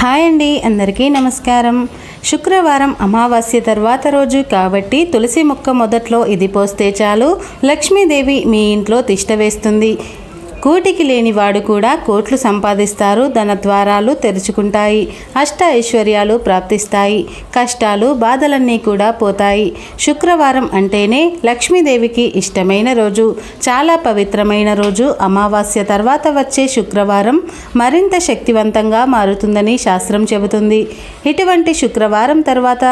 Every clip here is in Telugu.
హాయ్ అండి అందరికీ నమస్కారం. శుక్రవారం అమావాస్య తర్వాత రోజు కాబట్టి తులసి మొక్క మొదట్లో ఇది పోస్తే చాలు. లక్ష్మీదేవి మీ ఇంట్లో తిష్ట వేస్తుంది. కూటికి లేని వాడు కూడా కోట్లు సంపాదిస్తారు ధన ద్వారాలు తెరుచుకుంటాయి అష్ట ఐశ్వర్యాలు ప్రాప్తిస్తాయి కష్టాలు బాధలన్నీ కూడా పోతాయి. శుక్రవారం అంటేనే లక్ష్మీదేవికి ఇష్టమైన రోజు. చాలా పవిత్రమైన రోజు. అమావాస్య తర్వాత వచ్చే శుక్రవారం మరింత శక్తివంతంగా మారుతుందని శాస్త్రం చెబుతుంది. ఇటువంటి శుక్రవారం తర్వాత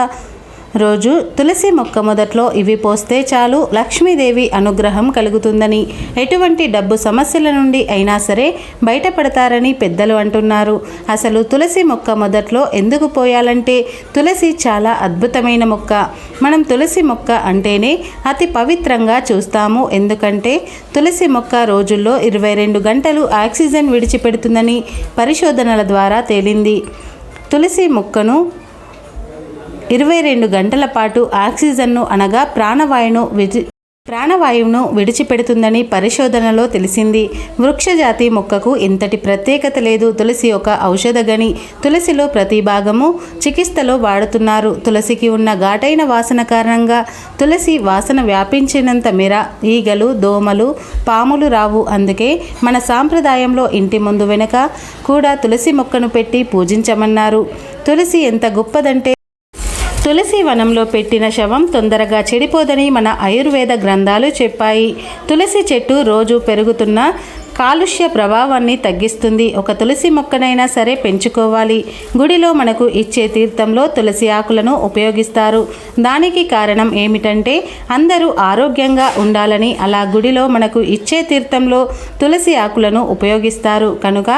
రోజు తులసి మొక్క మొదట్లో ఇవి పోస్తే చాలు లక్ష్మీదేవి అనుగ్రహం కలుగుతుందని. ఎటువంటి డబ్బు సమస్యల నుండి అయినా సరే బయటపడతారని పెద్దలు అంటున్నారు. అసలు తులసి మొక్క మొదట్లో ఎందుకు పోయాలంటే తులసి చాలా అద్భుతమైన మొక్క. మనం తులసి మొక్క అంటేనే అతి పవిత్రంగా చూస్తాము. ఎందుకంటే తులసి మొక్క రోజుల్లో ఇరవై రెండు గంటలు ఆక్సిజన్ విడిచిపెడుతుందని పరిశోధనల ద్వారా తేలింది. తులసి మొక్కను ఇరవై రెండు గంటల పాటు ఆక్సిజన్ను అనగా ప్రాణవాయువును విజి ప్రాణవాయువును విడిచిపెడుతుందని పరిశోధనలో తెలిసింది. వృక్షజాతి మొక్కకు ఇంతటి ప్రత్యేకత లేదు. తులసి ఒక ఔషధ గని. తులసిలో ప్రతి భాగము చికిత్సలో వాడుతున్నారు. తులసికి ఉన్న ఘాటైన వాసన కారణంగా తులసి వాసన వ్యాపించినంత మేర ఈగలు దోమలు పాములు రావు. అందుకే మన సాంప్రదాయంలో ఇంటి ముందు వెనుక కూడా తులసి మొక్కను పెట్టి పూజించమన్నారు. తులసి ఎంత గొప్పదంటే తులసి వనంలో పెట్టిన శవం తొందరగా చెడిపోదని మన ఆయుర్వేద గ్రంథాలు చెప్పాయి. తులసి చెట్టు రోజు పెరుగుతున్న కాలుష్య ప్రభావాన్ని తగ్గిస్తుంది. ఒక తులసి మొక్కనైనా సరే పెంచుకోవాలి. గుడిలో మనకు ఇచ్చే తీర్థంలో తులసి ఆకులను ఉపయోగిస్తారు. దానికి కారణం ఏమిటంటే అందరూ ఆరోగ్యంగా ఉండాలని అలా గుడిలో మనకు ఇచ్చే తీర్థంలో తులసి ఆకులను ఉపయోగిస్తారు. కనుక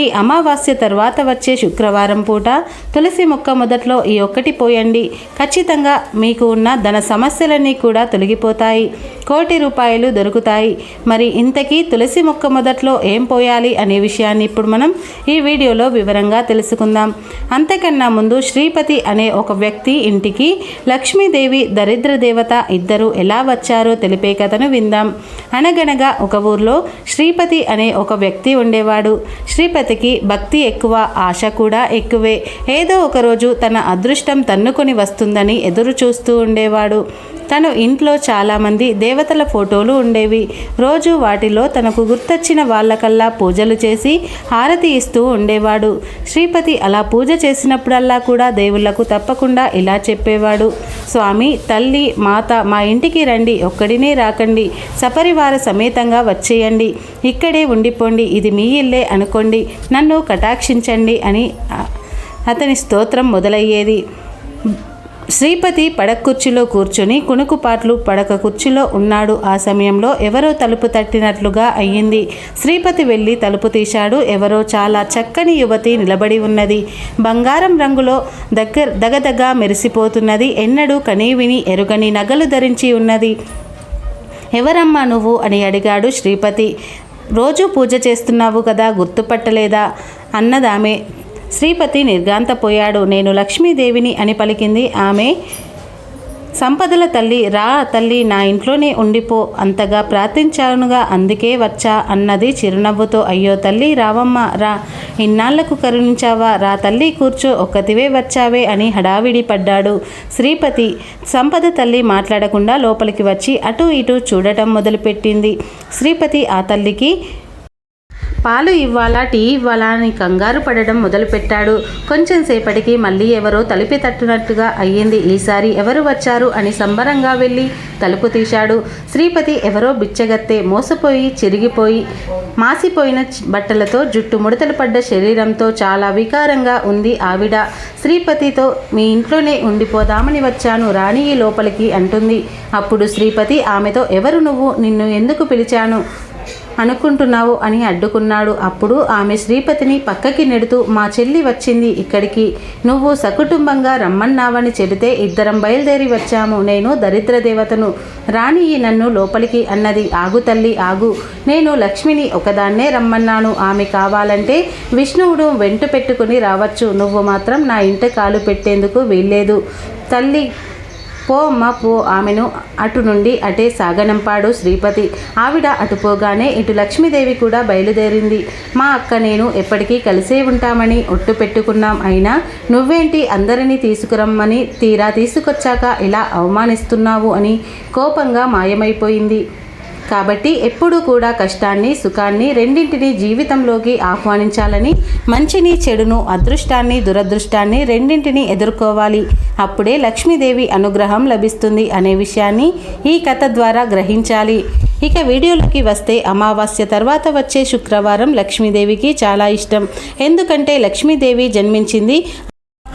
ఈ అమావాస్య తర్వాత వచ్చే శుక్రవారం పూట తులసి మొక్క మొదట్లో ఈ ఒక్కటి పోయండి. ఖచ్చితంగా మీకు ఉన్న ధన సమస్యలన్నీ కూడా తొలగిపోతాయి. కోటి రూపాయలు దొరుకుతాయి. మరి ఇంతకీ తులసి మొక్క మొదట్లో ఏం పోయాలి అనే విషయాన్ని ఇప్పుడు మనం ఈ వీడియోలో వివరంగా తెలుసుకుందాం. అంతకన్నా ముందు శ్రీపతి అనే ఒక వ్యక్తి ఇంటికి లక్ష్మీదేవి దరిద్ర దేవత ఇద్దరు ఎలా వచ్చారో తెలిపే కథను విందాం. అనగనగా ఒక ఊర్లో శ్రీపతి అనే ఒక వ్యక్తి ఉండేవాడు. శ్రీపతికి భక్తి ఎక్కువ ఆశ కూడా ఎక్కువే. ఏదో ఒకరోజు తన అదృష్టం తన్నుకొని వస్తుందని ఎదురు చూస్తూ ఉండేవాడు. తను ఇంట్లో చాలామంది దేవ దేవతల ఫోటోలు ఉండేవి. రోజు వాటిలో తనకు గుర్తొచ్చిన వాళ్ళకల్లా పూజలు చేసి హారతి ఇస్తూ ఉండేవాడు. శ్రీపతి అలా పూజ చేసినప్పుడల్లా కూడా దేవుళ్ళకు తప్పకుండా ఇలా చెప్పేవాడు. స్వామి తల్లి మాత మా ఇంటికి రండి. ఒక్కడినే రాకండి. సపరివార సమేతంగా వచ్చేయండి. ఇక్కడే ఉండిపోండి. ఇది మీ ఇల్లే అనుకోండి. నన్ను కటాక్షించండి అని అతని స్తోత్రం మొదలయ్యేది. శ్రీపతి పడక కుర్చీలో కూర్చొని కుణుకుపాట్లు పడక కుర్చీలో ఉన్నాడు. ఆ సమయంలో ఎవరో తలుపు తట్టినట్లుగా అయ్యింది. శ్రీపతి వెళ్ళి తలుపు తీశాడు. ఎవరో చాలా చక్కని యువతి నిలబడి ఉన్నది. బంగారం రంగులో దగ్గర దగదగ మెరిసిపోతున్నది. ఎన్నడూ కనీవిని ఎరుగని నగలు ధరించి ఉన్నది. ఎవరమ్మా నువ్వు? అని అడిగాడు శ్రీపతి. రోజు పూజ చేస్తున్నావు కదా గుర్తుపట్టలేదా? అన్నదామె. శ్రీపతి నిర్గాంతపోయాడు నేను లక్ష్మీదేవిని అని పలికింది. ఆమె సంపదల తల్లి రా తల్లి నా ఇంట్లోనే ఉండిపో అంతగా ప్రార్థించానుగా అందుకే వచ్చా అన్నది చిరునవ్వుతో అయ్యో తల్లి రావమ్మ రా ఇన్నాళ్ళకు కరుణించావా రా తల్లి కూర్చో ఒక్కతివే వచ్చావే అని హడావిడి పడ్డాడు శ్రీపతి. సంపద తల్లి మాట్లాడకుండా లోపలికి వచ్చి అటు ఇటు చూడటం మొదలుపెట్టింది. శ్రీపతి ఆ తల్లికి పాలు ఇవ్వాలా టీ ఇవ్వాలా అని కంగారు పడడం మొదలుపెట్టాడు. కొంచెం సేపటికి మళ్ళీ ఎవరో తలుపి తట్టినట్టుగా అయ్యింది. ఈసారి ఎవరు వచ్చారు? అని సంబరంగా వెళ్ళి తలుపు తీశాడు. శ్రీపతి ఎవరో బిచ్చగత్తే మోసపోయి చిరిగిపోయి మాసిపోయిన బట్టలతో జుట్టు ముడతలు పడ్డ శరీరంతో చాలా వికారంగా ఉంది ఆవిడ. శ్రీపతితో మీ ఇంట్లోనే ఉండిపోదామని వచ్చాను. రాణి ఈ లోపలికి అంటుంది. అప్పుడు శ్రీపతి ఆమెతో ఎవరు నువ్వు? నిన్ను ఎందుకు పిలిచాను? అనుకుంటున్నావు అని అడ్డుకున్నాడు. అప్పుడు ఆమె శ్రీపతిని పక్కకి నెడుతూ మా చెల్లి వచ్చింది ఇక్కడికి. నువ్వు సకుటుంబంగా రమ్మన్నావని చెబితే ఇద్దరం బయలుదేరి వచ్చాము. నేను దరిద్ర దేవతను. రాణి ఈ నన్ను లోపలికి అన్నది. ఆగు తల్లి ఆగు. నేను లక్ష్మిని ఒకదాన్నే రమ్మన్నాను. ఆమె కావాలంటే విష్ణువుడు వెంట పెట్టుకుని రావచ్చు. నువ్వు మాత్రం నా ఇంట కాలు పెట్టేందుకు వీల్లేదు. తల్లి పో అమ్మ పో ఆమెను అటు నుండి అటే సాగనంపాడు శ్రీపతి. ఆవిడ అటు పోగానే ఇటు లక్ష్మీదేవి కూడా బయలుదేరింది. మా అక్క నేను ఎప్పటికీ కలిసే ఉంటామని ఒట్టు పెట్టుకున్నాం. అయినా నువ్వేంటి అందరినీ తీసుకురమ్మని తీరా తీసుకొచ్చాక ఇలా అవమానిస్తున్నావు అని కోపంగా మాయమైపోయింది. కాబట్టి ఎప్పుడూ కూడా కష్టాన్ని సుఖాన్ని రెండింటినీ జీవితంలోకి ఆహ్వానించాలని మంచిని చెడును అదృష్టాన్ని దురదృష్టాన్ని రెండింటినీ ఎదుర్కోవాలి. అప్పుడే లక్ష్మీదేవి అనుగ్రహం లభిస్తుంది అనే విషయాన్ని ఈ కథ ద్వారా గ్రహించాలి. ఇక వీడియోలోకి వస్తే అమావాస్య తర్వాత వచ్చే శుక్రవారం లక్ష్మీదేవికి చాలా ఇష్టం. ఎందుకంటే లక్ష్మీదేవి జన్మించింది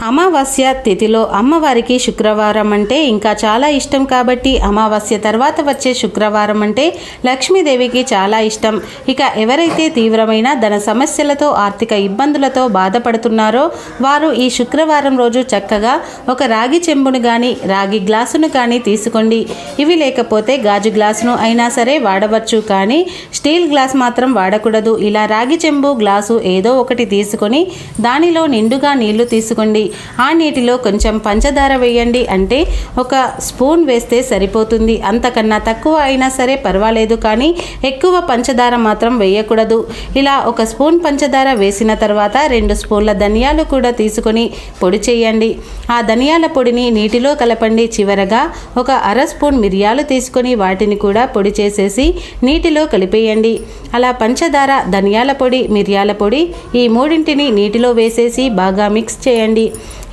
అమావాస్య తిథిలో అమ్మవారికి శుక్రవారం అంటే ఇంకా చాలా ఇష్టం కాబట్టి అమావాస్య తర్వాత వచ్చే శుక్రవారం అంటే లక్ష్మీదేవికి చాలా ఇష్టం. ఇక ఎవరైతే తీవ్రమైన ధన సమస్యలతో ఆర్థిక ఇబ్బందులతో బాధపడుతున్నారో వారు ఈ శుక్రవారం రోజు చక్కగా ఒక రాగి చెంబును కానీ రాగి గ్లాసును కానీ తీసుకోండి. ఇవి లేకపోతే గాజు గ్లాసును అయినా సరే వాడవచ్చు కానీ స్టీల్ గ్లాస్ మాత్రం వాడకూడదు. ఇలా రాగి చెంబు గ్లాసు ఏదో ఒకటి తీసుకొని దానిలో నిండుగా నీళ్ళు తీసుకోండి. ఆ నీటిలో కొంచెం పంచదార వేయండి అంటే ఒక స్పూన్ వేస్తే సరిపోతుంది. అంతకన్నా తక్కువ అయినా సరే పర్వాలేదు కానీ ఎక్కువ పంచదార మాత్రం వేయకూడదు. ఇలా ఒక స్పూన్ పంచదార వేసిన తర్వాత రెండు స్పూన్ల ధనియాలు కూడా తీసుకొని పొడి చేయండి. ఆ ధనియాల పొడిని నీటిలో కలపండి. చివరగా ఒక అర స్పూన్ మిరియాలు తీసుకొని వాటిని కూడా పొడి చేసేసి నీటిలో కలిపేయండి. అలా పంచదార ధనియాల పొడి మిరియాల పొడి ఈ మూడింటిని నీటిలో వేసేసి బాగా మిక్స్ చేయండి.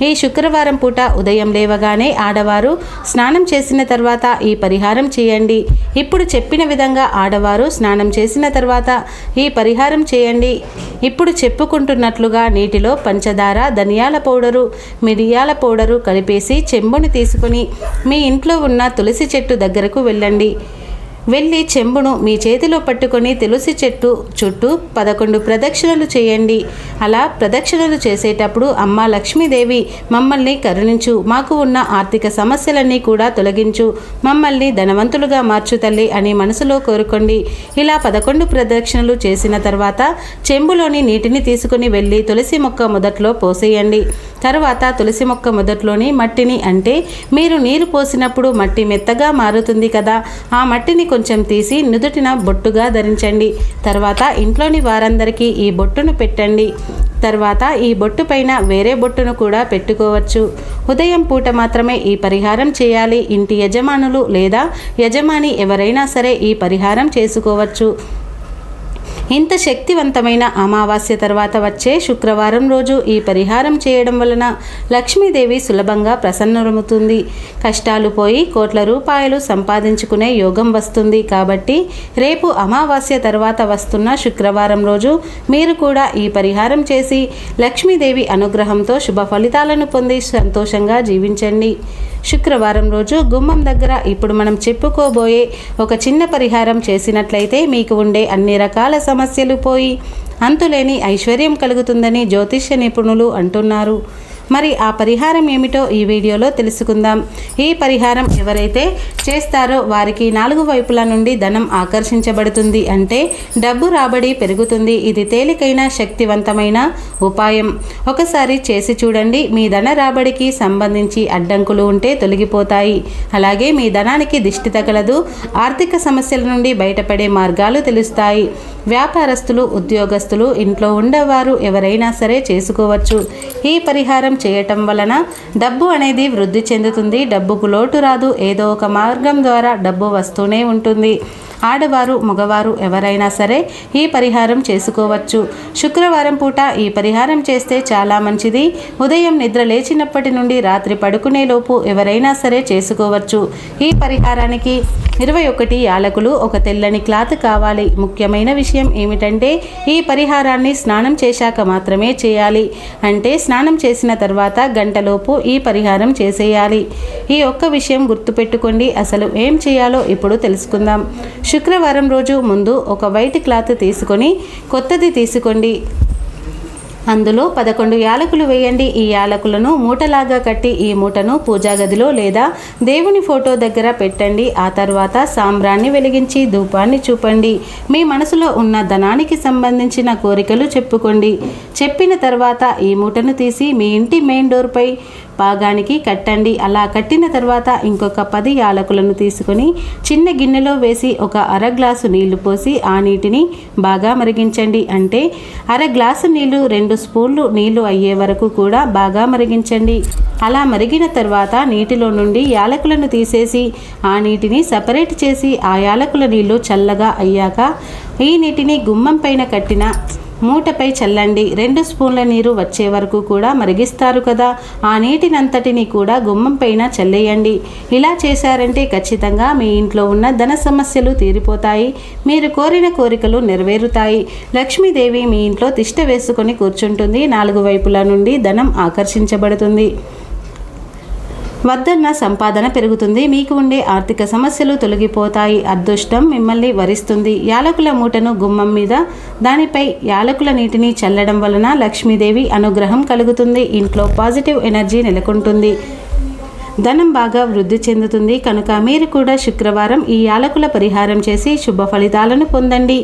ఈ శుక్రవారం పూట ఉదయం లేవగానే ఆడవారు స్నానం చేసిన తర్వాత ఈ పరిహారం చేయండి. ఇప్పుడు చెప్పిన విధంగా ఆడవారు స్నానం చేసిన తర్వాత ఈ పరిహారం చేయండి. ఇప్పుడు చెప్పుకుంటున్నట్లుగా నీటిలో పంచదార ధనియాల పౌడరు మిరియాల పౌడరు కలిపేసి చెంబుని తీసుకుని మీ ఇంట్లో ఉన్న తులసి చెట్టు దగ్గరకు వెళ్ళండి. వెళ్ళి చెంబును మీ చేతిలో పట్టుకొని తులసి చెట్టు చుట్టూ పదకొండు ప్రదక్షిణలు చేయండి. అలా ప్రదక్షిణలు చేసేటప్పుడు అమ్మ లక్ష్మీదేవి మమ్మల్ని కరుణించు. మాకు ఉన్న ఆర్థిక సమస్యలన్నీ కూడా తొలగించు. మమ్మల్ని ధనవంతులుగా మార్చు తల్లి అని మనసులో కోరుకోండి. ఇలా పదకొండు ప్రదక్షిణలు చేసిన తర్వాత చెంబులోని నీటిని తీసుకుని వెళ్ళి తులసి మొక్క మొదట్లో పోసేయండి. తర్వాత తులసి మొక్క మొదట్లోని మట్టిని అంటే మీరు నీరు పోసినప్పుడు మట్టి మెత్తగా మారుతుంది కదా. ఆ మట్టిని కొంచెం తీసి నుదుటిన బొట్టుగా ధరించండి. తర్వాత ఇంట్లోని వారందరికీ ఈ బొట్టును పెట్టండి. తర్వాత ఈ బొట్టు పైన వేరే బొట్టును కూడా పెట్టుకోవచ్చు. ఉదయం పూట మాత్రమే ఈ పరిహారం చేయాలి. ఇంటి యజమానులు లేదా యజమాని ఎవరైనా సరే ఈ పరిహారం చేసుకోవచ్చు. ఇంత శక్తివంతమైన అమావాస్య తర్వాత వచ్చే శుక్రవారం రోజు ఈ పరిహారం చేయడం వలన లక్ష్మీదేవి సులభంగా ప్రసన్నమవుతుంది కష్టాలు పోయి కోట్ల రూపాయలు సంపాదించుకునే యోగం వస్తుంది కాబట్టి రేపు అమావాస్య తర్వాత వస్తున్న శుక్రవారం రోజు మీరు కూడా ఈ పరిహారం చేసి లక్ష్మీదేవి అనుగ్రహంతో శుభ ఫలితాలను పొంది సంతోషంగా జీవించండి. శుక్రవారం రోజు గుమ్మం దగ్గర ఇప్పుడు మనం చెప్పుకోబోయే ఒక చిన్న పరిహారం చేసినట్లయితే మీకు ఉండే అన్ని రకాల సమస్యలు పోయి అంతులేని ఐశ్వర్యం కలుగుతుందని జ్యోతిష్య నిపుణులు అంటున్నారు. మరి ఆ పరిహారం ఏమిటో ఈ వీడియోలో తెలుసుకుందాం. ఈ పరిహారం ఎవరైతే చేస్తారో వారికి నాలుగు వైపుల నుండి ధనం ఆకర్షించబడుతుంది అంటే డబ్బు రాబడి పెరుగుతుంది. ఇది తేలికైన శక్తివంతమైన ఉపాయం. ఒకసారి చేసి చూడండి. మీ ధన రాబడికి సంబంధించి అడ్డంకులు ఉంటే తొలగిపోతాయి. అలాగే మీ ధనానికి దిష్టి తగలదు. ఆర్థిక సమస్యల నుండి బయటపడే మార్గాలు తెలుస్తాయి. వ్యాపారస్తులు ఉద్యోగస్తులు ఇంట్లో ఉండేవారు ఎవరైనా సరే చేసుకోవచ్చు. ఈ పరిహారం చేయటం వలన డబ్బు అనేది వృద్ధి చెందుతుంది. డబ్బుకు లోటు రాదు. ఏదో ఒక మార్గం ద్వారా డబ్బు వస్తూనే ఉంటుంది. ఆడవారు మగవారు ఎవరైనా సరే ఈ పరిహారం చేసుకోవచ్చు. శుక్రవారం పూట ఈ పరిహారం చేస్తే చాలా మంచిది. ఉదయం నిద్ర లేచినప్పటి నుండి రాత్రి పడుకునేలోపు ఎవరైనా సరే చేసుకోవచ్చు. ఈ పరిహారానికి ఇరవై ఒకటి యాలకులు ఒక తెల్లని క్లాత్ కావాలి. ముఖ్యమైన విషయం ఏమిటంటే ఈ పరిహారాన్ని స్నానం చేశాక మాత్రమే చేయాలి. అంటే స్నానం చేసిన తర్వాత గంటలోపు ఈ పరిహారం చేసేయాలి. ఈ ఒక్క విషయం గుర్తుపెట్టుకోండి. అసలు ఏం చేయాలో ఇప్పుడు తెలుసుకుందాం. శుక్రవారం రోజు ముందు ఒక వైట్ క్లాత్ తీసుకొని కొత్తది తీసుకోండి. అందులో పదకొండు యాలకులు వేయండి. ఈ యాలకులను మూటలాగా కట్టి ఈ మూటను పూజా గదిలో లేదా దేవుని ఫోటో దగ్గర పెట్టండి. ఆ తర్వాత సాంబ్రాన్ని వెలిగించి ధూపాన్ని చూపండి. మీ మనసులో ఉన్న ధనానికి సంబంధించిన కోరికలు చెప్పుకోండి. చెప్పిన తర్వాత ఈ మూటను తీసి మీ ఇంటి మెయిన్ డోర్పై పాగానికి కట్టండి. అలా కట్టిన తర్వాత ఇంకొక పది యాలకులను తీసుకొని చిన్న గిన్నెలో వేసి ఒక అర గ్లాసు నీళ్ళు పోసి ఆ నీటిని బాగా మరిగించండి. అంటే అర గ్లాసు నీళ్ళు రెండు స్పూన్లు నీళ్ళు అయ్యే వరకు కూడా బాగా మరిగించండి. అలా మరిగిన తర్వాత నీటిలో నుండి యాలకులను తీసేసి ఆ నీటిని సపరేట్ చేసి ఆ యాలకుల నీళ్ళు చల్లగా అయ్యాక ఈ నీటిని గుమ్మం పైన కట్టిన మూటపై చల్లండి. రెండు స్పూన్ల నీరు వచ్చే వరకు కూడా మరిగిస్తారు కదా. ఆ నీటినంతటిని కూడా గుమ్మం పైన చల్లేయండి. ఇలా చేశారంటే ఖచ్చితంగా మీ ఇంట్లో ఉన్న ధన సమస్యలు తీరిపోతాయి. మీరు కోరిన కోరికలు నెరవేరుతాయి. లక్ష్మీదేవి మీ ఇంట్లో తిష్ట వేసుకొని కూర్చుంటుంది. నాలుగు వైపుల నుండి ధనం ఆకర్షించబడుతుంది. వద్దన్న సంపాదన పెరుగుతుంది. మీకు ఉండే ఆర్థిక సమస్యలు తొలగిపోతాయి. అదృష్టం మిమ్మల్ని వరిస్తుంది. యాలకుల మూటను గుమ్మం మీద దానిపై యాలకుల నీటిని చల్లడం వలన లక్ష్మీదేవి అనుగ్రహం కలుగుతుంది. ఇంట్లో పాజిటివ్ ఎనర్జీ నెలకొంటుంది. ధనం బాగా వృద్ధి చెందుతుంది. కనుక మీరు కూడా శుక్రవారం ఈ యాలకుల పరిహారం చేసి శుభ ఫలితాలను పొందండి.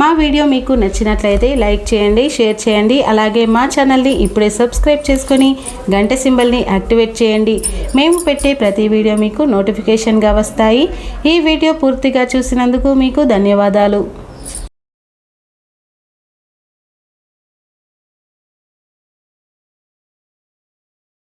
మా వీడియో మీకు నచ్చినట్లయితే లైక్ చేయండి షేర్ చేయండి. అలాగే మా ఛానల్ని ఇప్పుడే సబ్స్క్రైబ్ చేసుకొని గంట సింబల్ని యాక్టివేట్ చేయండి. మేము పెట్టే ప్రతి వీడియో మీకు నోటిఫికేషన్గా వస్తాయి. ఈ వీడియో పూర్తిగా చూసినందుకు మీకు ధన్యవాదాలు.